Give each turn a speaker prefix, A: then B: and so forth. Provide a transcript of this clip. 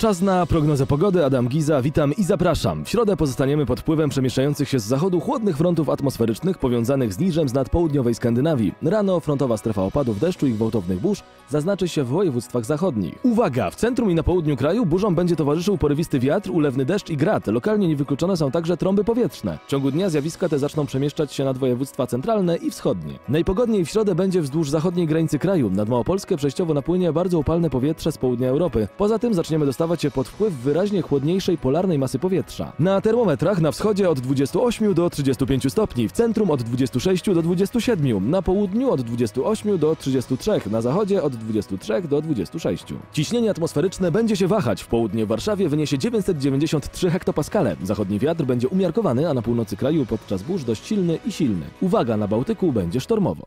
A: Czas na prognozę pogody. Adam Giza, witam i zapraszam. W środę pozostaniemy pod wpływem przemieszczających się z zachodu chłodnych frontów atmosferycznych powiązanych z niżem z nad południowej Skandynawii. Rano frontowa strefa opadów deszczu i gwałtownych burz zaznaczy się w województwach zachodnich. Uwaga! W centrum i na południu kraju burzom będzie towarzyszył porywisty wiatr, ulewny deszcz i grad. Lokalnie niewykluczone są także trąby powietrzne. W ciągu dnia zjawiska te zaczną przemieszczać się nad województwa centralne i wschodnie. Najpogodniej w środę będzie wzdłuż zachodniej granicy kraju. Nad Małopolskę przejściowo napłynie bardzo upalne powietrze z południa Europy. Poza tym zaczniemy dostawać się pod wpływ wyraźnie chłodniejszej polarnej masy powietrza. Na termometrach na wschodzie od 28 do 35 stopni, w centrum od 26 do 27, na południu od 28 do 33, na zachodzie od 23 do 26. Ciśnienie atmosferyczne będzie się wahać. W południe w Warszawie wyniesie 993 hektopaskale. Zachodni wiatr będzie umiarkowany, a na północy kraju podczas burz dość silny i silny. Uwaga, na Bałtyku będzie sztormowo.